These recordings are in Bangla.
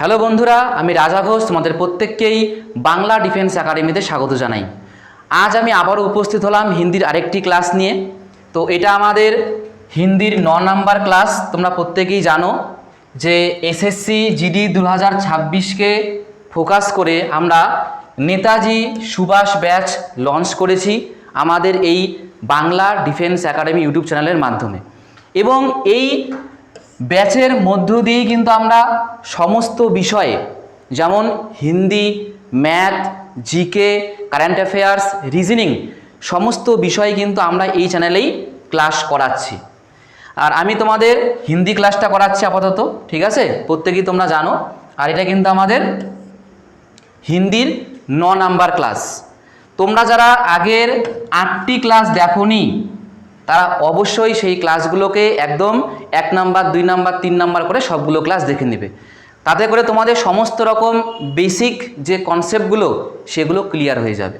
হ্যালো বন্ধুরা, আমি রাজা ঘোষ, তোমাদের প্রত্যেককেই বাংলা ডিফেন্স একাডেমিতে স্বাগত জানাই। আজ আমি আবারও উপস্থিত হলাম হিন্দির আরেকটি ক্লাস নিয়ে। তো এটা আমাদের হিন্দির ন নাম্বার ক্লাস, তোমরা প্রত্যেকেই জানো যে এসএসসি জিডি দু হাজার ছাব্বিশকে ফোকাস করে আমরা নেতাজি সুভাষ ব্যাচ লঞ্চ করেছি আমাদের এই বাংলা ডিফেন্স একাডেমি ইউটিউব চ্যানেলের মাধ্যমে। এবং এই ব্যাচের মধ্য দিয়েই কিন্তু আমরা সমস্ত বিষয়ে, যেমন Hindi, math, GK, current affairs, reasoning, সমস্ত বিষয়ে কিন্তু আমরা এই চ্যানেলেই ক্লাস করাচ্ছি। আর আমি তোমাদের হিন্দি ক্লাসটা করাচ্ছি আপাতত, ঠিক আছে? প্রত্যেকেই তোমরা জানো। আর এটা কিন্তু আমাদের হিন্দির ন নাম্বার ক্লাস। তোমরা যারা আগের আটটি ক্লাস দেখোনি তারা অবশ্যই সেই ক্লাসগুলোকে একদম এক নাম্বার, দুই নাম্বার, তিন নাম্বার করে সবগুলো ক্লাস দেখে নেবে। তাতে করে তোমাদের সমস্ত রকম বেসিক যে কনসেপ্টগুলো সেগুলো ক্লিয়ার হয়ে যাবে।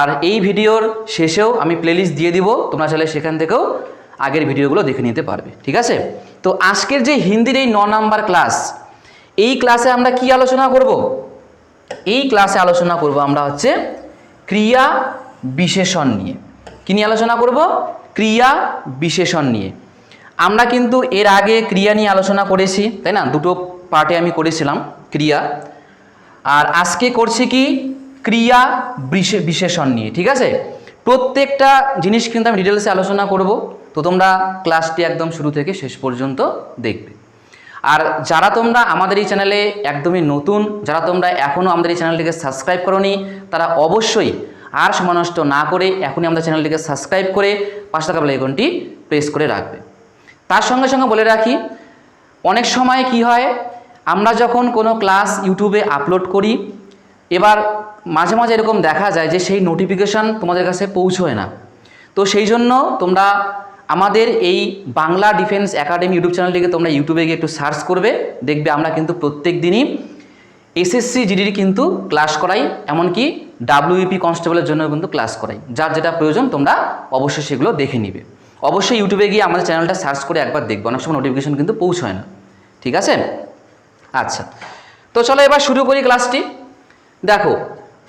আর এই ভিডিওর শেষেও আমি প্লেলিস্ট দিয়ে দিব, তোমরা চাইলে সেখান থেকেও আগের ভিডিওগুলো দেখে নিতে পারবে, ঠিক আছে? তো আজকের যে হিন্দির এই ন নাম্বার ক্লাস এই ক্লাসে আমরা কি আলোচনা করব? এই ক্লাসে আলোচনা করব আমরা হচ্ছে ক্রিয়া বিশেষণ নিয়ে। কি নিয়ে আলোচনা করব? ক্রিয়া বিশেষণ নিয়ে। আমরা কিন্তু এর আগে ক্রিয়া নিয়ে আলোচনা করেছি, তাই না? দুটো পার্টে আমি করেছিলাম ক্রিয়া। আর আজকে করছি কি? ক্রিয়া বিশে- বিশেষণ নিয়ে, ঠিক আছে? প্রত্যেকটা জিনিস কিন্তু আমি ডিটেলসে আলোচনা করব, তো তোমরা ক্লাসটি একদম শুরু থেকে শেষ পর্যন্ত দেখবে। আর যারা তোমরা আমাদের এই চ্যানেলে একদমই নতুন, যারা তোমরা এখনও আমাদের এই চ্যানেলটিকে সাবস্ক্রাইব করনি, তারা অবশ্যই আর সময় নষ্ট না করে এখনই আমাদের চ্যানেলটিকে সাবস্ক্রাইব করে পাশে থাকা বেলাইকনটি প্রেস করে রাখবে। তার সঙ্গে সঙ্গে বলে রাখি, অনেক সময় কি হয়, আমরা যখন কোনো ক্লাস ইউটিউবে আপলোড করি, এবার মাঝে মাঝে এরকম দেখা যায় যে সেই নোটিফিকেশান তোমাদের কাছে পৌঁছয় না। তো সেই জন্য তোমরা আমাদের এই বাংলা ডিফেন্স একাডেমি ইউটিউব চ্যানেলটিকে তোমরা ইউটিউবে গিয়ে একটু সার্চ করবে, দেখবে আমরা কিন্তু প্রত্যেক দিনই এসএসসি জিডির কিন্তু ক্লাস করাই, এমনকি ডাব্লিউপি কনস্টেবলের জন্য কিন্তু ক্লাস করাই। যার যেটা প্রয়োজন, তোমরা অবশ্যই সেগুলো দেখে নিবে। অবশ্যই ইউটিউবে গিয়ে আমাদের চ্যানেলটা সার্চ করে একবার দেখবে। অনেক সময় নোটিফিকেশন কিন্তু পৌঁছয় না। ঠিক আছে? আচ্ছা। তো চলো এবার শুরু করি ক্লাসটি দেখো,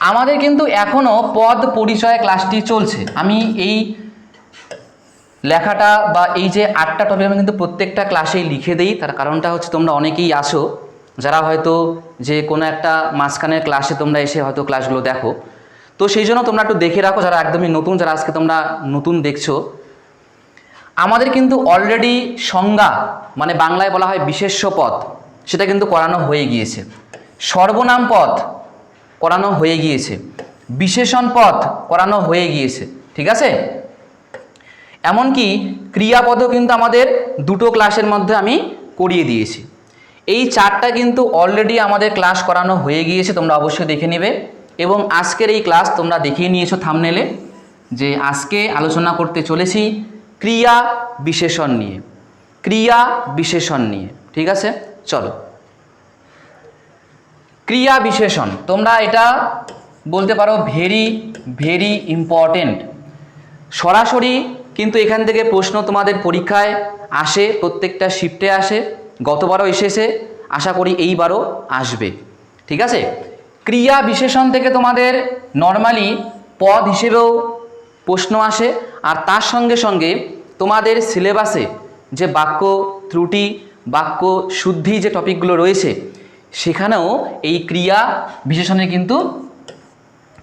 আমাদের কিন্তু এখনও পদ পরিচয় ক্লাসটি চলছে। আমি এই লেখাটা বা এই যে আটটা টপিক আমি কিন্তু প্রত্যেকটা ক্লাসেই লিখে দিই। তার কারণটা হচ্ছে তোমরা অনেকেই আসো যারা হয়তো যে কোনো একটা মাঝখানের ক্লাসে তোমরা এসে হয়তো ক্লাসগুলো দেখো। তো সেই জন্য তোমরা একটু দেখে রাখো, যারা একদমই নতুন, যারা আজকে তোমরা নতুন দেখছ। আমাদের কিন্তু অলরেডি সংজ্ঞা মানে বাংলায় বলা হয় বিশেষ্য পদ সেটা কিন্তু করানো হয়ে গিয়েছে। সর্বনাম পদ করানো হয়ে গিয়েছে। বিশেষণ পদ করানো হয়ে গিয়েছে, ঠিক আছে? এমনকি ক্রিয়াপদও কিন্তু আমাদের দুটো ক্লাসের মধ্যে আমি করিয়ে দিয়েছি। এই চারটা কিন্তু অলরেডি আমাদের ক্লাস করানো হয়ে গিয়েছে, তোমরা অবশ্যই দেখে নেবে। এবং আজকের এই ক্লাস তোমরা দেখিয়ে নিয়েছো থামনেলে যে আজকে আলোচনা করতে চলেছি ক্রিয়া বিশেষণ নিয়ে। ক্রিয়া বিশেষণ নিয়ে, ঠিক আছে? চলো। ক্রিয়া বিশেষণ, তোমরা এটা বলতে পারো ভেরি ভেরি ইম্পর্টেন্ট সরাসরি কিন্তু এখান থেকে প্রশ্ন তোমাদের পরীক্ষায় আসে, প্রত্যেকটা শিফটে আসে। গতবারও এসেছে, আশা করি এইবারও আসবে। ঠিক আছে? ক্রিয়া বিশেষণ থেকে তোমাদের নর্মালি পদ হিসেবেও প্রশ্ন আসে, আর তার সঙ্গে সঙ্গে তোমাদের সিলেবাসে যে বাক্য ত্রুটি, বাক্য শুদ্ধি যে টপিকগুলো রয়েছে, সেখানেও এই ক্রিয়া বিশেষণের কিন্তু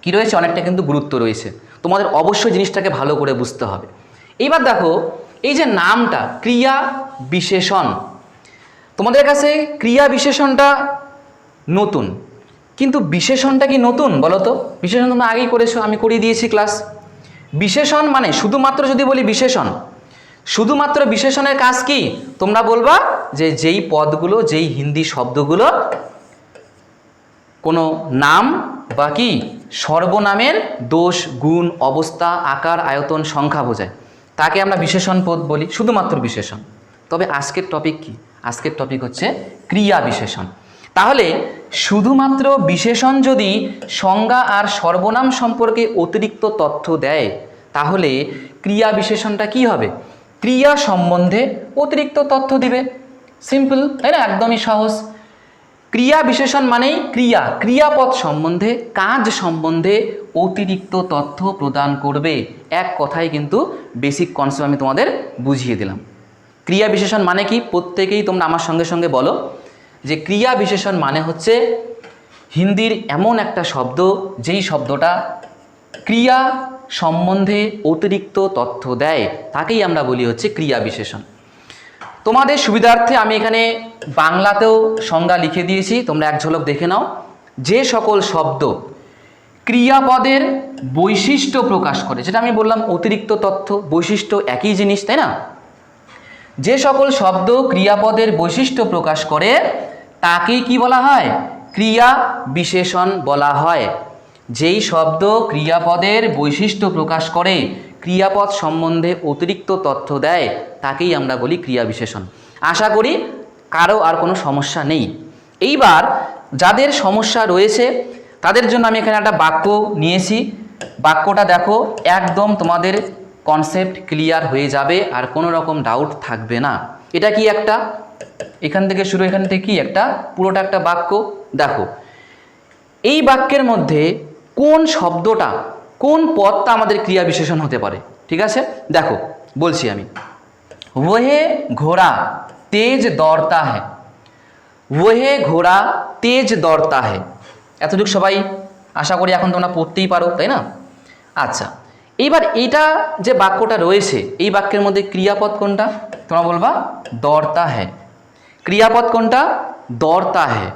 কি রয়েছে? অনেকটা কিন্তু গুরুত্ব রয়েছে। তোমাদের অবশ্যই জিনিসটাকে ভালো করে বুঝতে হবে। এইবার দেখো, এই যে নামটা, ক্রিয়া বিশেষণ তোমাদের কাছে ক্রিয়া বিশেষণটা নতুন। কিন্তু বিশেষণটা কি নতুন বলো তো? বিশেষণ তোমরা আগেই করেছ, আমি করিয়ে দিয়েছি ক্লাস বিশেষণ মানে শুধুমাত্র যদি বলি বিশেষণ, শুধুমাত্র বিশেষণের কাজ কি? তোমরা বলবা যে যেই পদগুলো, যেই হিন্দি শব্দগুলো কোনো নাম বা কি সর্বনামের দোষ, গুণ, অবস্থা, আকার, আয়তন, সংখ্যা বোঝায়। তাকে আমরা বিশেষণ পদ বলি, শুধুমাত্র বিশেষণ। তবে আজকের টপিক কি? আজকের টপিক হচ্ছে ক্রিয়া বিশেষণ। তাহলে শুধুমাত্র বিশেষণ যদি সংজ্ঞা আর সর্বনাম সম্পর্কে অতিরিক্ত তথ্য দেয়, তাহলে ক্রিয়া বিশেষণটা কি হবে? ক্রিয়া সম্বন্ধে অতিরিক্ত তথ্য দিবে। সিম্পল তাই না? একদমই সহজ। ক্রিয়া বিশেষণ মানেই ক্রিয়া। ক্রিয়াপদ সম্বন্ধে, কাজ সম্বন্ধে অতিরিক্ত তথ্য প্রদান করবে। এক কথায় কিন্তু বেসিক কনসেপ্ট আমি তোমাদের বুঝিয়ে দিলাম। ক্রিয়া বিশেষণ মানে কি? প্রত্যেকেই তোমরা আমার সঙ্গে সঙ্গে বলো যে ক্রিয়া বিশেষণ মানে হচ্ছে হিন্দির এমন একটা শব্দ, যেই শব্দটা ক্রিয়া সম্বন্ধে অতিরিক্ত তথ্য দেয়। তাকেই আমরা বলি হচ্ছে ক্রিয়া বিশেষণ। তোমাদের সুবিধার্থে আমি এখানে বাংলাতেও সংজ্ঞা লিখে দিয়েছি, তোমরা এক ঝলক দেখে নাও। যে সকল শব্দ ক্রিয়াপদের বৈশিষ্ট্য প্রকাশ করে, যেটা আমি বললাম অতিরিক্ত তথ্য, বৈশিষ্ট্য একই জিনিস, তাই না? যে সকল শব্দ ক্রিয়াপদের বৈশিষ্ট্য প্রকাশ করে, তাকেই কি বলা হয়? ক্রিয়া বিশেষণ বলা হয়। যেই শব্দ ক্রিয়াপদের বৈশিষ্ট্য প্রকাশ করে, ক্রিয়াপদ সম্বন্ধে অতিরিক্ত তথ্য দেয়, তাকেই আমরা বলি ক্রিয়া বিশেষণ। আশা করি কারও আর কোনো সমস্যা নেই। এইবার যাদের সমস্যা রয়েছে, তাদের জন্য আমি এখানে একটা বাক্য নিয়েছি। বাক্যটা দেখো, একদম তোমাদের কনসেপ্ট ক্লিয়ার হয়ে যাবে আর কোনো রকম ডাউট থাকবে না। এটা কি একটা? এখান থেকে শুরু, এখান থেকে কি একটা? পুরোটা একটা বাক্য। দেখো, এই বাক্যের মধ্যে কোন শব্দটা, কোন পদটা আমাদের ক্রিয়া বিশেষণ হতে পারে? ঠিক আছে? দেখো, বলছি আমি। ওহে ঘোড়া, তেজ দৌড়তা হ্যায় ওহে ঘোড়া, তেজ দৌড়তা হ্যায় এতটুকু সবাই আশা করি এখন তোমরা পড়তেই পারো, তাই না? আচ্ছা এইবার এইটা যে বাক্যটা রয়েছে, এই বাক্যের মধ্যে ক্রিয়াপদ কোনটা? তোমরা বলবা দৌড়তা হ্যায় ক্রিয়াপদ কোনটা? দৌড়তা হ্যায়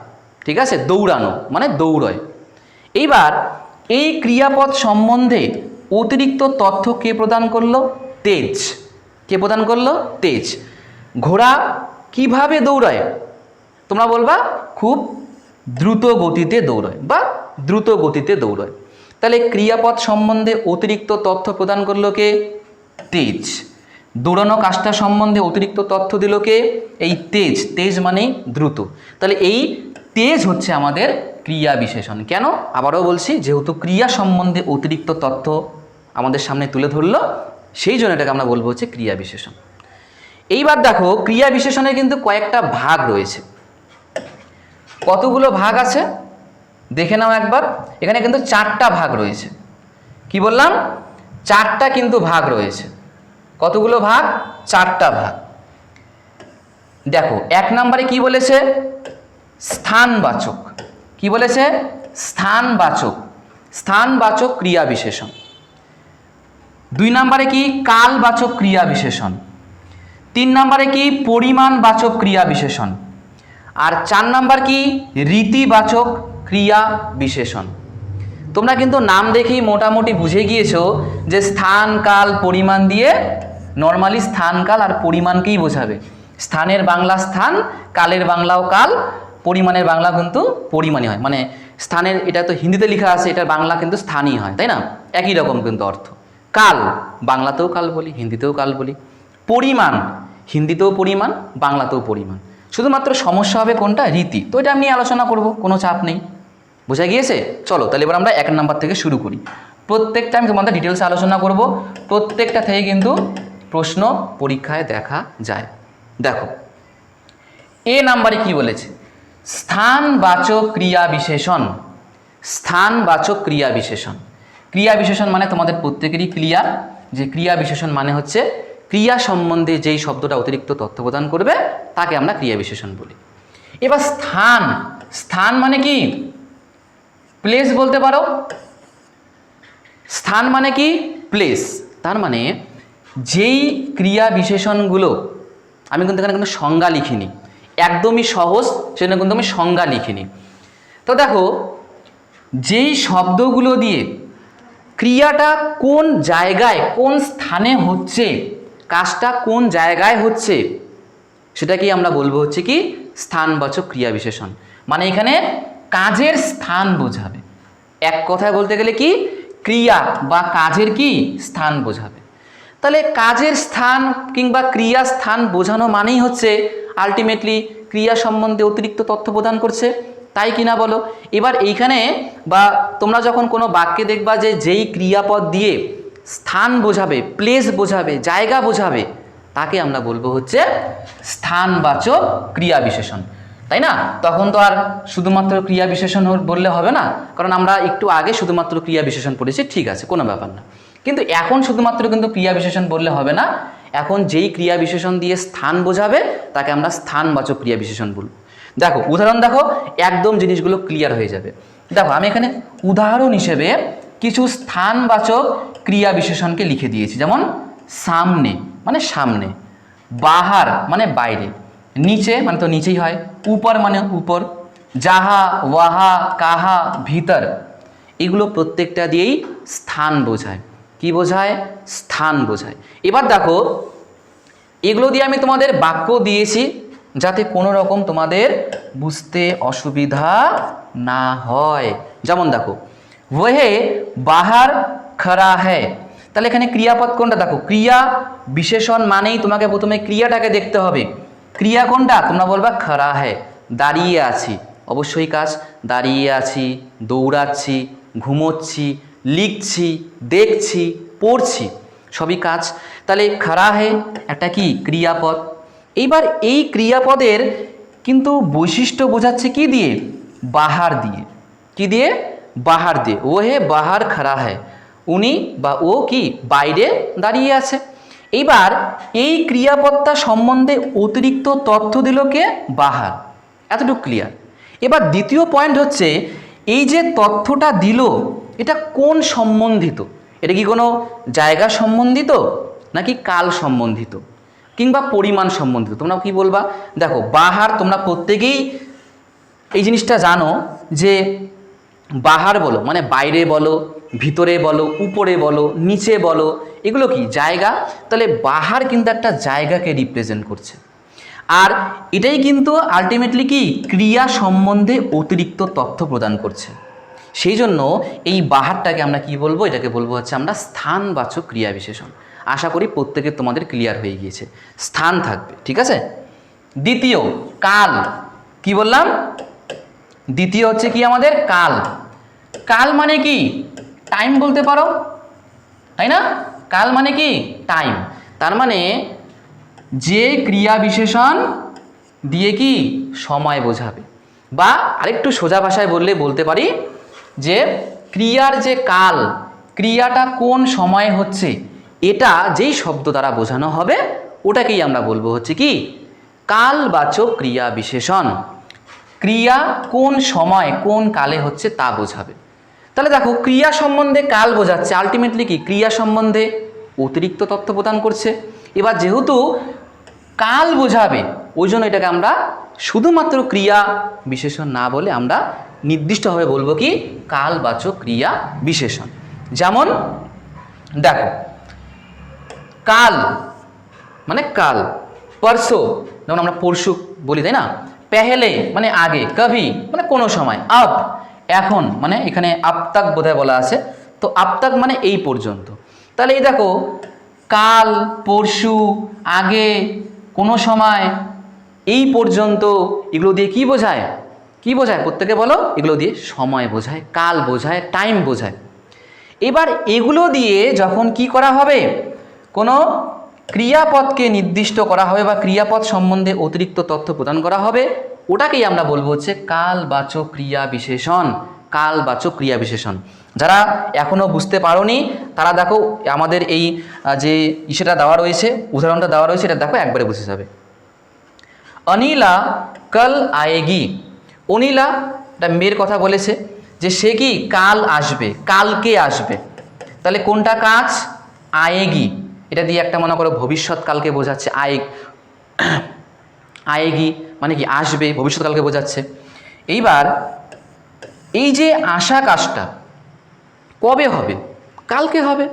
ঠিক আছে? দৌড়ানো মানে দৌড়য়। এইবার এই ক্রিয়াপদ সম্বন্ধে অতিরিক্ত তথ্য কে প্রদান করল? তেজ। কে প্রদান করল? তেজ। ঘোড়া কীভাবে দৌড়ায়? তোমরা বলবা, খুব দ্রুত গতিতে দৌড়ায় বা দ্রুত গতিতে দৌড়ায়। তাহলে ক্রিয়াপদ সম্বন্ধে অতিরিক্ত তথ্য প্রদান করল কে? তেজ। দৌড়ানো কাজটা সম্বন্ধে অতিরিক্ত তথ্য দিল কে? এই তেজ। তেজ মানেই দ্রুত। তাহলে এই তেজ হচ্ছে আমাদের ক্রিয়া বিশেষণ। কেন? আবারও বলছি, যেহেতু ক্রিয়া সম্বন্ধে অতিরিক্ত তথ্য আমাদের সামনে তুলে ধরলো, সেই জন্য এটাকে আমরা বলব হচ্ছে ক্রিয়া বিশেষণ। এইবার দেখো, ক্রিয়া বিশেষণের কিন্তু কয়েকটা ভাগ রয়েছে। কতগুলো ভাগ আছে? দেখে নাও একবার, এখানে কিন্তু চারটা ভাগ রয়েছে। কি বললাম? চারটা কিন্তু ভাগ রয়েছে। কতগুলো ভাগ? চারটা ভাগ। দেখো, এক নম্বরে কি বলেছে? স্থানবাচক। কি বলেছে? স্থানবাচক। স্থানবাচক ক্রিয়া বিশেষণ। দুই নম্বরে কি? কালবাচক ক্রিয়া বিশেষণ। তিন নম্বরে কি? পরিমাণবাচক ক্রিয়া বিশেষণ। আর চার নাম্বার কি? রীতিবাচক ক্রিয়া বিশেষণ। তোমরা কিন্তু নাম দেখেই মোটামুটি বুঝে গিয়েছো যে স্থান, কাল, পরিমাণ দিয়ে নর্মালি স্থান, কাল আর পরিমাণকেই বোঝাবে। স্থানের বাংলা স্থান, কালের বাংলাও কাল, পরিমাণের বাংলা কিন্তু পরিমাণই হয়। মানে স্থানের, এটা তো হিন্দিতে লেখা আছে, এটার বাংলা কিন্তু স্থানই হয়, তাই না? একই রকম কিন্তু অর্থ। কাল, বাংলাতেও কাল বলি, হিন্দিতেও কাল বলি। পরিমাণ, হিন্দিতেও পরিমাণ, বাংলাতেও পরিমাণ। শুধুমাত্র সমস্যা হবে কোনটা? রীতি। তো এটা আমি আলোচনা করব, কোনো চাপ নেই। বোঝা গিয়েছে? চলো, তাহলে এবার আমরা এক নাম্বার থেকে শুরু করি। প্রত্যেকটা আমি তোমাদের ডিটেলসে আলোচনা করব। প্রত্যেকটা থেকে কিন্তু প্রশ্ন পরীক্ষায় দেখা যায়। দেখো, এ নাম্বারে কি বলেছে? স্থানবাচক ক্রিয়া বিশেষণ। স্থানবাচক ক্রিয়া বিশেষণ। ক্রিয়া বিশেষণ মানে তোমাদের প্রত্যেকেরই ক্রিয়া। যে ক্রিয়া বিশেষণ মানে হচ্ছে ক্রিয়া সম্বন্ধে যেই শব্দটা অতিরিক্ত তথ্য প্রদান করবে, তাকে আমরা ক্রিয়া বিশেষণ বলি। এবার স্থান। স্থান মানে কি? প্লেস বলতে পারো। স্থান মানে কি? প্লেস তার মানে যেই ক্রিয়া বিশেষণগুলো, আমি কিন্তু এখানে কোনো সংজ্ঞা লিখিনি। একদমই সহজ, সেজন্য কিন্তু আমি সংজ্ঞা লিখিনি। তো দেখো, যেই শব্দগুলো দিয়ে ক্রিয়াটা কোন জায়গায়, কোন স্থানে হচ্ছে, কাজটা কোন জায়গায় হচ্ছে, সেটাকেই আমরা বলব হচ্ছে কি? স্থানবাচক ক্রিয়া বিশেষণ। মানে এখানে কাজের স্থান বোঝাবে। এক কথায় বলতে গেলে কি? ক্রিয়া বা কাজের কি? স্থান বোঝাবে। তাহলে কাজের স্থান কিংবা ক্রিয়া স্থান বোঝানো মানেই হচ্ছে আলটিমেটলি ক্রিয়া সম্বন্ধে অতিরিক্ত তথ্য প্রদান করছে। তাই কিনা বলো? এবার এইখানে বা তোমরা যখন কোনো বাক্যে দেখবা যে যেই ক্রিয়াপদ দিয়ে স্থান বোঝাবে প্লেস বোঝাবে, জায়গা বোঝাবে, তাকে আমরা বলব হচ্ছে স্থানবাচক ক্রিয়া বিশেষণ। তাই না? তখন তো আর শুধুমাত্র ক্রিয়া বিশেষণ বললে হবে না। কারণ আমরা একটু আগে শুধুমাত্র ক্রিয়া বিশেষণ পড়েছি, ঠিক আছে, কোনো ব্যাপার না। কিন্তু এখন শুধুমাত্র কিন্তু ক্রিয়া বিশেষণ বললে হবে না। এখন যেই ক্রিয়া বিশেষণ দিয়ে স্থান বোঝাবে, তাকে আমরা স্থানবাচক ক্রিয়া বিশেষণ বলব। দেখো, উদাহরণ দেখো, একদম জিনিসগুলো ক্লিয়ার হয়ে যাবে। দেখো, আমি এখানে উদাহরণ হিসেবে কিছু স্থানবাচক ক্রিয়া বিশেষণকে লিখে দিয়েছি। যেমন সামনে মানে সামনে। বাহার মানে বাইরে। নিচে মানে তো নিচেই হয়, উপর মানে উপর, যাহা, ওয়াহা, কাহা, ভিতর, এগুলো প্রত্যেকটা দিয়েই স্থান বোঝায়। কি বোঝায়? স্থান বোঝায়। এবার দেখো, এগুলো দিয়ে আমি তোমাদের বাক্য দিয়েছি যাতে কোনো রকম তোমাদের বুঝতে অসুবিধা না হয়। যেমন দেখো, ওহে বাহার খরা হ্যায় তাহলে এখানে ক্রিয়াপদ কোনটা? দেখো, ক্রিয়া বিশেষণ মানেই তোমাকে প্রথমে ক্রিয়াটাকে দেখতে হবে। ক্রিয়া কোনটা? তোমরা বলবা খরা হ্যায় দাঁড়িয়ে আছি। অবশ্যই কাজ, দাঁড়িয়ে আছি, দৌড়াচ্ছি, ঘুমোচ্ছি, লিখছি, দেখছি, পড়ছি, সবই কাজ। তাহলে খারা হে একটা কি? ক্রিয়াপদ। এইবার এই ক্রিয়াপদের কিন্তু বৈশিষ্ট্য বোঝাচ্ছে কি দিয়ে? বাহার দিয়ে। কি দিয়ে? বাহার দিয়ে। ও হে বাহার খারা হে উনি বা ও কি? বাইরে দাঁড়িয়ে আছে। এইবার এই ক্রিয়াপত্তা সম্বন্ধে অতিরিক্ত তথ্য দিল কে? বাহার। এতটুকু ক্লিয়ার এবার দ্বিতীয় পয়েন্ট হচ্ছে, এই যে তথ্যটা দিল, এটা কোন সম্বন্ধিত? এটা কি কোনো জায়গা সম্বন্ধিত নাকি কাল সম্বন্ধিত? কিংবা পরিমাণ সম্বন্ধিত? তোমরা কি বলবা? দেখো, বাহার তোমরা প্রত্যেকেই এই জিনিসটা জানো যে বাহার বলো মানে বাইরে বলো ভিতরে বলো, উপরে বলো, নিচে বলো, এগুলো কি জায়গা? তাহলে বাহার কিন্তু একটা জায়গাকে রিপ্রেজেন্ট করছে। আর এটাই কিন্তু আলটিমেটলি কি? ক্রিয়া সম্বন্ধে অতিরিক্ত তথ্য প্রদান করছে। সেই জন্য এই বাহারটাকে আমরা কি বলব? এটাকে বলব হচ্ছে আমরা স্থানবাচক ক্রিয়া বিশেষণ। আশা করি প্রত্যেকে তোমাদের ক্লিয়ার হয়ে গিয়েছে। স্থান থাকবে, ঠিক আছে? দ্বিতীয়, কাল। কি বললাম? দ্বিতীয় হচ্ছে কি আমাদের? কাল। কাল মানে কি? টাইম বলতে পারো? তাই না? কাল মানে কি? টাইম তার মানে যে ক্রিয়া বিশেষণ দিয়ে কি? সময় বোঝাবে। বা আরেকটু সোজা ভাষায় বললে বলতে পারি যে ক্রিয়ার যে কাল, ক্রিয়াটা কোন সময়ে হচ্ছে, এটা যেই শব্দ দ্বারা বোঝানো হবে, ওটাকেই আমরা বলব হচ্ছে কি? কাল কালবাচক ক্রিয়া বিশেষণ। ক্রিয়া কোন সময়, কোন কালে হচ্ছে তা বোঝাবে। তাহলে দেখো, ক্রিয়া সম্বন্ধে কাল বোঝাচ্ছে। আলটিমেটলি কি? ক্রিয়া সম্বন্ধে অতিরিক্ত তথ্য প্রদান করছে। এবার যেহেতু কাল বোঝাবে, ওই জন্য এটাকে আমরা শুধুমাত্র ক্রিয়া বিশেষণ না বলে আমরা নির্দিষ্টভাবে বলব কি? কালবাচক ক্রিয়া বিশেষণ। যেমন, দেখো, কাল মানে কাল, পরশু, যেমন আমরা পরশু বলি, তাই না? পেহেলে মানে আগে, কভি মানে কোনো সময় আপ এখন মানে এখানে আপতাক বোধহয় বলা আছে। তো আপতাক মানে এই পর্যন্ত। তাহলে এই দেখো, কাল, পরশু, আগে, কোনো সময়, এই পর্যন্ত এগুলো দিয়ে কি বোঝায়? কি বোঝায় প্রত্যেকে বলো? এগুলো দিয়ে সময় বোঝায়, কাল বোঝায় টাইম বোঝায়। এবার এগুলো দিয়ে যখন কি করা হবে? কোনো ক্রিয়াপদকে নির্দিষ্ট করা হবে বা ক্রিয়াপদ সম্বন্ধে অতিরিক্ত তথ্য প্রদান করা হবে। ওটাকেই আমরা বলব হচ্ছে কালবাচক ক্রিয়া বিশেষণ কালবাচক ক্রিয়া বিশেষণ। যারা এখনও বুঝতে পারোনি, তারা দেখো আমাদের এই যে ইসেটা দেওয়া রয়েছে, উদাহরণটা দেওয়া রয়েছে, এটা দেখো একবারে বুঝে যাবে। অনিলা কাল আয়েগি। অনিলা একটা মেয়ের কথা বলেছে, যে সে কি কাল আসবে, কালকে আসবে। তাহলে কোনটা কাজ? আয়েগি। এটা দিয়ে একটা মনে করো ভবিষ্যৎকালকে বোঝাচ্ছে, আয়ে আয়েগি মানে কি আসবে, ভবিষ্যৎকালকে বোঝাচ্ছে। এইবার এই যে আশা কাজটা কবে হবে? কালকে হবে।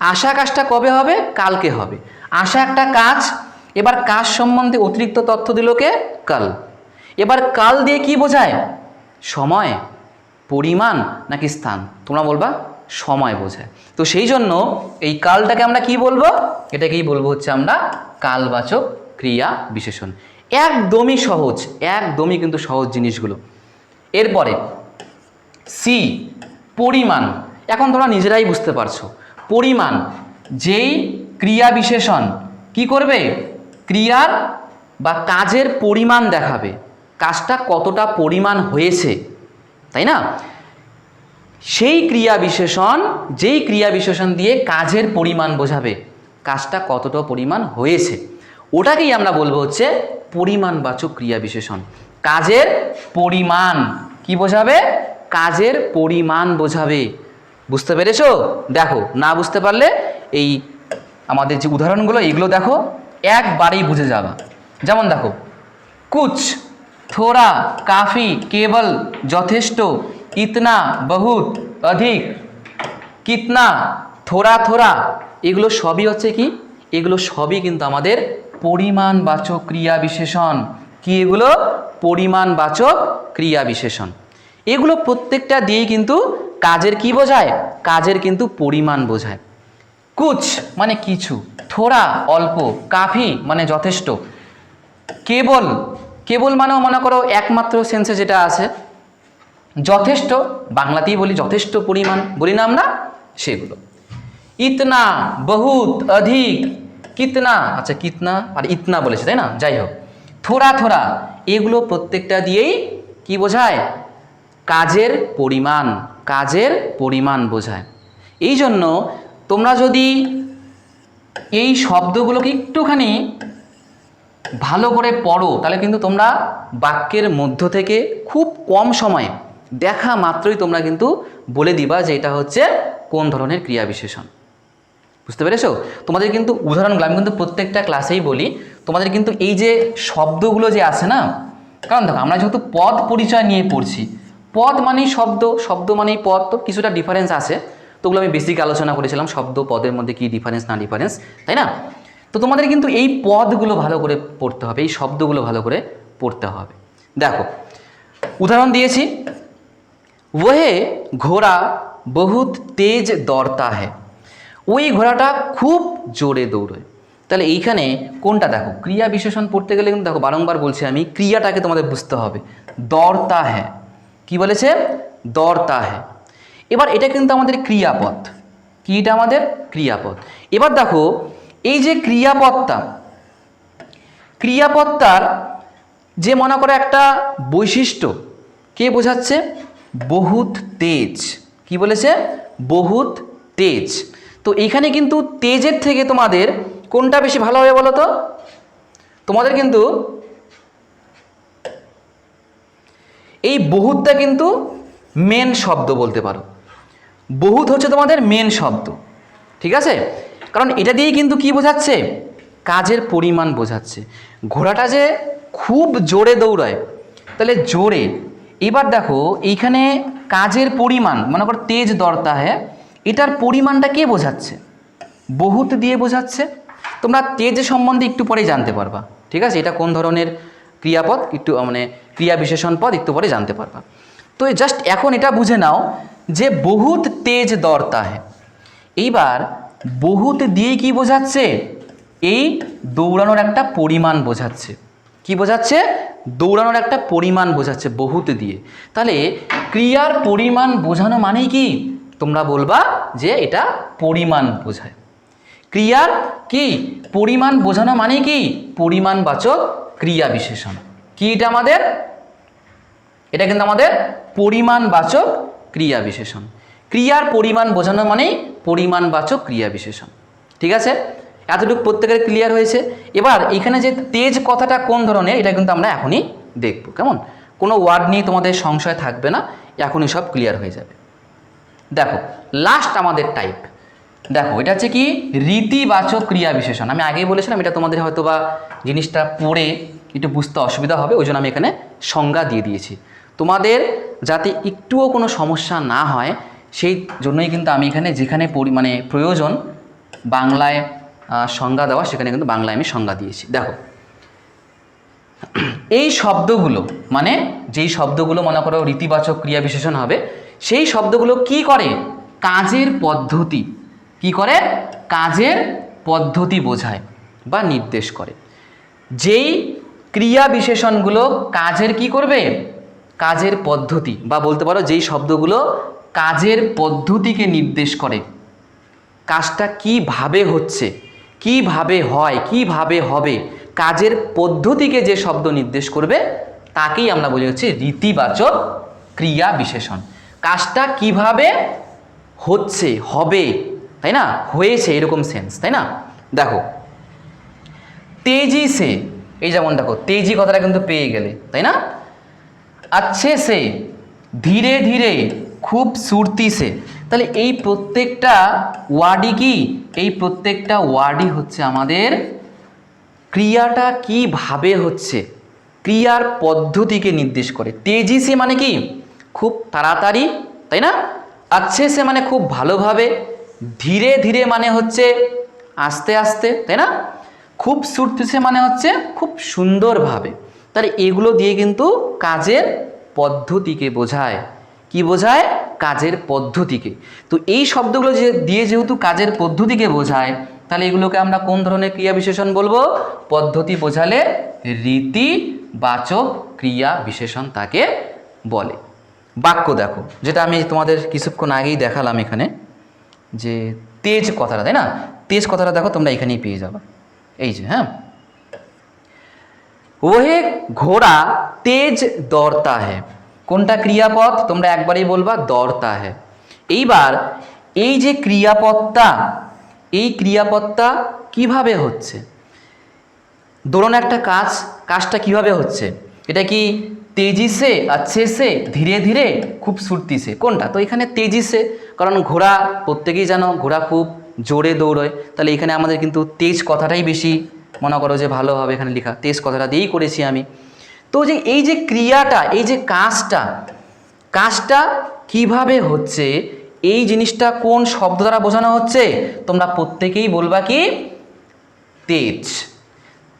আশা কাজটা কবে হবে? কালকে হবে। আশা একটা কাজ, এবার কাজ সম্বন্ধে অতিরিক্ত তথ্য দিল কে? কাল। এবার কাল দিয়ে কি বোঝায়? সময়, পরিমাণ নাকি স্থান? তোমরা বলবা, সময় বোঝায়। তো সেই জন্য এই কালটাকে আমরা কি বলব? এটাকেই বলব হচ্ছে আমরা কালবাচক ক্রিয়া বিশেষণ। একদমই সহজ, একদমই কিন্তু সহজ জিনিসগুলো। এরপরে সি পরিমাণ। এখন তোমরা নিজেরাই বুঝতে পারছ। পরিমাণ, যেই ক্রিয়া বিশেষণ কি করবে? ক্রিয়ার বা কাজের পরিমাণ দেখাবে। কাজটা কতটা পরিমাণ হয়েছে, তাই না? সেই ক্রিয়া বিশেষণ, যেই ক্রিয়া বিশেষণ দিয়ে কাজের পরিমাণ বোঝাবে। কাজটা কতটা পরিমাণ হয়েছে। ওটাকেই আমরা বলব হচ্ছে পরিমাণবাচক ক্রিয়া বিশেষণ। কাজের পরিমাণ। কি বোঝাবে? কাজের পরিমাণ বোঝাবে। বুঝতে পেরেছ? দেখো, না বুঝতে পারলে এই আমাদের যে উদাহরণগুলো, এগুলো দেখো, একবারেই বুঝে যাবা। যেমন দেখো, কুচ, থোড়া, কাফি, কেবল, যথেষ্ট, ইতনা, বহুত, অধিক, কিতনা, থোড়া থোড়া, এগুলো সবই হচ্ছে কি? এগুলো সবই কিন্তু আমাদের পরিমাণবাচক ক্রিয়া বিশেষণ। কি এগুলো? পরিমাণবাচক ক্রিয়া বিশেষণ। এগুলো প্রত্যেকটা দিয়েই কিন্তু কাজের কি বোঝায়? কাজের কিন্তু পরিমাণ বোঝায়। কুচ মানে কিছু, থোড়া অল্প, কাফি মানে যথেষ্ট। কেবল কেবল মানেও মনে করো একমাত্র সেন্সে যেটা আছে, যথেষ্ট, বাংলাতেই বলি যথেষ্ট পরিমাণ, বলি না আমরা সেগুলো। ইতনা, বহুত, অধিক কিতনা আচ্ছা কিতনা আর ইতনা বলেছে, তাই না? যাই হোক। থোড়া থোড়া, এগুলো প্রত্যেকটা দিয়েই কি বোঝায়? কাজের পরিমাণ কাজের পরিমাণ বোঝায়। এই জন্য তোমরা যদি এই শব্দগুলোকে একটুখানি ভালো করে পড়ো, তাহলে কিন্তু তোমরা বাক্যের মধ্য থেকে খুব কম সময়ে দেখা মাত্রই তোমরা কিন্তু বলে দিবা যে এটা হচ্ছে কোন ধরনের ক্রিয়া বিশেষণ। বুঝতে পেরেছ? তোমাদের কিন্তু উদাহরণগুলো আমি কিন্তু প্রত্যেকটা ক্লাসেই বলি, তোমাদের কিন্তু এই যে শব্দগুলো যে আছে না, কারণ দেখো আমরা যেহেতু পদ পরিচয় নিয়ে পড়ছি, পদ মানেই শব্দ শব্দ মানেই পদ, তো কিছুটা ডিফারেন্স আছে। তো ওগুলো আমি বেসিক আলোচনা করেছিলাম, শব্দ পদের মধ্যে কি ডিফারেন্স না ডিফারেন্স তাই না? তো তোমাদের কিন্তু এই পদগুলো ভালো করে পড়তে হবে, এই শব্দগুলো ভালো করে পড়তে হবে। দেখো, উদাহরণ দিয়েছি। ওহে ঘোড়া, বহুত তেজ দৌড়তা হ্যায় ওই ঘোড়াটা খুব জোরে দৌড়য়। তাহলে এইখানে কোনটা দেখো? ক্রিয়া বিশেষণ পড়তে গেলে কিন্তু দেখো বারংবার বলছি আমি, ক্রিয়াটাকে তোমাদের বুঝতে হবে। দরতা হ্যাঁ। কি বলেছে? দরতা হ্যাঁ। এবার এটা কিন্তু আমাদের ক্রিয়াপদ কি এটা আমাদের? ক্রিয়াপদ এবার দেখো, এই যে ক্রিয়াপদটা ক্রিয়াপদটার যে মনে করো একটা বৈশিষ্ট্য, কে বোঝাচ্ছে? বহুত তেজ। কি বলেছে? বহুত তেজ। তো এইখানে কিন্তু তেজের থেকে তোমাদের কোনটা বেশি ভালো হবে বলো তো? তোমাদের কিন্তু এই বহুতটা কিন্তু মেন শব্দ বলতে পারো। বহুত হচ্ছে তোমাদের মেন শব্দ, ঠিক আছে? কারণ এটা দিয়েই কিন্তু কি বোঝাচ্ছে? কাজের পরিমাণ বোঝাচ্ছে। ঘোড়াটা যে খুব জোরে দৌড়ায়, তাহলে জোরে। এবার দেখো, এইখানে কাজের পরিমাণ, মনে করো তেজ দরতা হ্যাঁ? এটার পরিমাণটা কে বোঝাচ্ছে? বহুত দিয়ে বোঝাচ্ছে? তোমরা তেজ সম্বন্ধে একটু পরেই জানতে পারবা। ঠিক আছে? এটা কোন ধরনের ক্রিয়াপদ? একটু মানে ক্রিয়া বিশেষণ পদ একটু পরে জানতে পারবা। তো জাস্ট এখন এটা বুঝে নাও যে বহুত তেজ দরতা হ্যাঁ এইবার বহুত দিয়ে কি বোঝাচ্ছে? এই দৌড়ানোর একটা পরিমাণ বোঝাচ্ছে। কি বোঝাচ্ছে? দৌড়ানোর একটা পরিমাণ বোঝাচ্ছে বহুত দিয়ে। তাহলে ক্রিয়ার পরিমাণ বোঝানো মানেই কি? তোমরা বলবা যে এটা পরিমাণ বোঝায়। ক্রিয়ার কি? পরিমাণ বোঝানো মানে কি? পরিমাণবাচক ক্রিয়া বিশেষণ। কি এটা আমাদের? এটা কিন্তু আমাদের পরিমাণবাচক ক্রিয়া বিশেষণ। ক্রিয়ার পরিমাণ বোঝানো মানেই পরিমাণবাচক ক্রিয়া বিশেষণ। ঠিক আছে? এতটুকু প্রত্যেকের ক্লিয়ার হয়েছে। এবার এখানে যে তেজ কথাটা কোন ধরনের, এটা কিন্তু আমরা এখনই দেখব। কেমন? কোনো ওয়ার্ড নিয়ে তোমাদের সংশয় থাকবে না। এখনই সব ক্লিয়ার হয়ে যাবে। দেখো লাস্ট আমাদের টাইপ দেখো, এটা হচ্ছে কি? রীতিবাচক ক্রিয়া বিশেষণ। আমি আগেই বলেছিলাম, এটা তোমাদের হয়তো বা জিনিসটা পড়ে একটু বুঝতে অসুবিধা হবে, ওই জন্য আমি এখানে সংজ্ঞা দিয়ে দিয়েছি। তোমাদের যাতে একটুও কোনো সমস্যা না হয়, সেই জন্যই কিন্তু আমি এখানে যেখানে মানে প্রয়োজন, বাংলায় সংজ্ঞা দেওয়া, সেখানে কিন্তু বাংলায় আমি সংজ্ঞা দিয়েছি। দেখো, এই শব্দগুলো মানে যেই শব্দগুলো মনে করো রীতিবাচক ক্রিয়া বিশেষণ হবে সেই শব্দগুলো কি করে? কাজের পদ্ধতি। কি করে? কাজের পদ্ধতি বোঝায় বা নির্দেশ করে। যেই ক্রিয়া বিশেষণগুলো কাজের কি করবে? কাজের পদ্ধতি বা বলতে পারো যেই শব্দগুলো কাজের পদ্ধতিকে নির্দেশ করে। কাজটা কীভাবে হচ্ছে? কীভাবে হয়? কীভাবে হবে? কাজের পদ্ধতিকে যে শব্দ নির্দেশ করবে, তাকেই আমরা বলি হচ্ছে রীতিবাচক ক্রিয়া বিশেষণ। কাজটা কীভাবে হচ্ছে, হবে, তাই না? হয়েছে এরকম সেন্স তাই না? দেখো, তেজি সে, এই যেমন দেখো, তেজি কথাটা কিন্তু পেয়ে গেলে, তাই না? আচ্ছে সে, ধীরে ধীরে খুব সুরতি সে। তাহলে এই প্রত্যেকটা ওয়ার্ডই কি? এই প্রত্যেকটা ওয়ার্ডই হচ্ছে আমাদের ক্রিয়াটা কীভাবে হচ্ছে, ক্রিয়ার পদ্ধতিকে নির্দেশ করে। তেজি সে মানে কি? খুব তাড়াতাড়ি, তাই না? আচ্ছে সে মানে খুব ভালোভাবে, ধীরে ধীরে মানে হচ্ছে আস্তে আস্তে, তাই না? খুব সুরতেছে মানে হচ্ছে খুব সুন্দরভাবে। তাহলে এগুলো দিয়ে কিন্তু কাজের পদ্ধতিকে বোঝায়। কি বোঝায়? কাজের পদ্ধতিকে। তো এই শব্দগুলো যে, দিয়ে যেহেতু কাজের পদ্ধতিকে বোঝায়, তাহলে এগুলোকে আমরা কোন ধরনের ক্রিয়া বিশেষণ বলব? পদ্ধতি বোঝালে রীতিবাচক ক্রিয়া বিশেষণ তাকে বলে। বাক্য দেখো, যেটা আমি তোমাদের কিছুক্ষণ আগেই দেখালাম এখানে, যে তেজ কথাটা, তাই না? তেজ কথাটা দেখো, তোমরা এখানেই পেয়ে যাবে। এই যে হ্যাঁ? ওহে ঘোড়া, তেজ দৌড়তা है কোনটা ক্রিয়াপদ? তোমরা একবারই বলবা দৌড়তা है এইবার, এই যে ক্রিয়াপদটা, এই ক্রিয়াপদটা কীভাবে হচ্ছে? দৌড়ানো একটা কাজ, কাজটা কীভাবে হচ্ছে? এটা কি তেজিসে আচ্ছে সে ধীরে ধীরে খুব সুরতিসে। কোনটা? তো এখানে তেজিসে, কারণ ঘোড়া প্রত্যেকেই জানো, ঘোড়া খুব জোরে দৌড়য়। তাহলে এখানে আমাদের কিন্তু তেজ কথাটাই বেশি মনে করো যে ভালো হবে এখানে লেখা। তেজ কথাটা দিয়েই করেছি আমি। তো যে এই যে ক্রিয়াটা, এই যে কাজটা কাজটা কীভাবে হচ্ছে, এই জিনিসটা কোন শব্দ দ্বারা বোঝানো হচ্ছে, তোমরা প্রত্যেকেই বলবা কি? তেজ।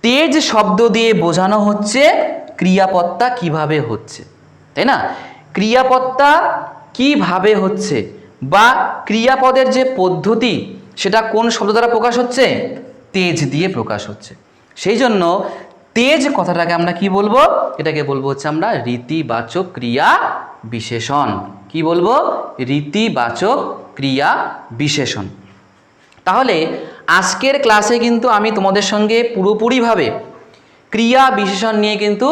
তেজ শব্দ দিয়ে বোঝানো হচ্ছে ক্রিয়াপদটা কীভাবে হচ্ছে? তাই না? ক্রিয়াপত্তা কীভাবে হচ্ছে? বা ক্রিয়াপদের যে পদ্ধতি, সেটা কোন শব্দ দ্বারা প্রকাশ হচ্ছে? তেজ দিয়ে প্রকাশ হচ্ছে। সেই জন্য তেজ কথাটাকে আমরা কি বলব? এটাকে বলব হচ্ছে আমরা রীতিবাচক ক্রিয়া বিশেষণ। কি বলব? রীতিবাচক ক্রিয়া বিশেষণ। তাহলে আজকের ক্লাসে কিন্তু আমি তোমাদের সঙ্গে পুরোপুরিভাবে ক্রিয়া বিশেষণ নিয়ে কিন্তু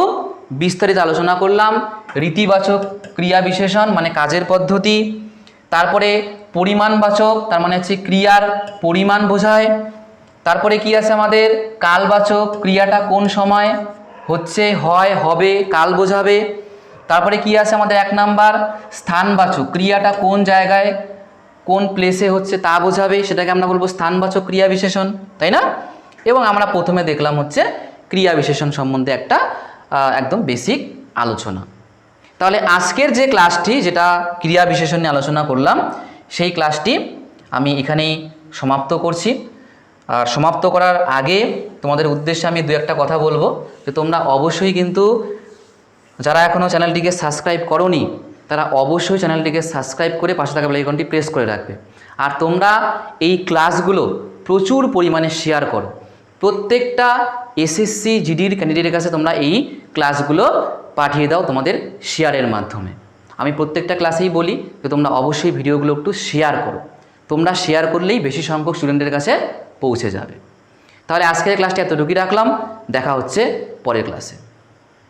বিস্তারিত আলোচনা করলাম। রীতিবাচক ক্রিয়া বিশেষণ মানে কাজের পদ্ধতি। তারপরে পরিমাণবাচক, তার মানে হচ্ছে ক্রিয়ার পরিমাণ বোঝায়। তারপরে কি আছে আমাদের? কালবাচক ক্রিয়াটা কোন সময়? হচ্ছে, হয়, হবে, কাল বোঝাবে। তারপরে কি আছে আমাদের? এক নাম্বার, স্থানবাচক ক্রিয়াটা কোন জায়গায়? কোন প্লেসে হচ্ছে তা বোঝাবে? সেটাকে আমরা বলব স্থানবাচক ক্রিয়া বিশেষণ, তাই না? এবং আমরা প্রথমে দেখলাম হচ্ছে ক্রিয়া বিশেষণ সম্বন্ধে একটা একদম বেসিক আলোচনা। তাহলে আজকের যে ক্লাসটি যেটা ক্রিয়া বিশেষণ নিয়ে আলোচনা করলাম, সেই ক্লাসটি আমি এখানেই সমাপ্ত করছি। আর সমাপ্ত করার আগে তোমাদের উদ্দেশ্যে আমি দু একটা কথা বলব, যে তোমরা অবশ্যই কিন্তু যারা এখনও চ্যানেলটিকে সাবস্ক্রাইব করনি, তারা অবশ্যই চ্যানেলটিকে সাবস্ক্রাইব করে পাশে থাকা বেলাইকনটি প্রেস করে রাখবে। আর তোমরা এই ক্লাসগুলো প্রচুর পরিমাণে শেয়ার করো। প্রত্যেকটা এসএসসি জিডির ক্যান্ডিডেটের কাছে তোমরা এই ক্লাসগুলো পাঠিয়ে দাও তোমাদের শেয়ারের মাধ্যমে। আমি প্রত্যেকটা ক্লাসেই বলি যে তোমরা অবশ্যই ভিডিওগুলো একটু শেয়ার করো। তোমরা শেয়ার করলেই বেশি সংখ্যক স্টুডেন্টের কাছে পৌঁছে যাবে। তাহলে আজকের ক্লাসটি এতটুকুই রাখলাম। দেখা হচ্ছে পরের ক্লাসে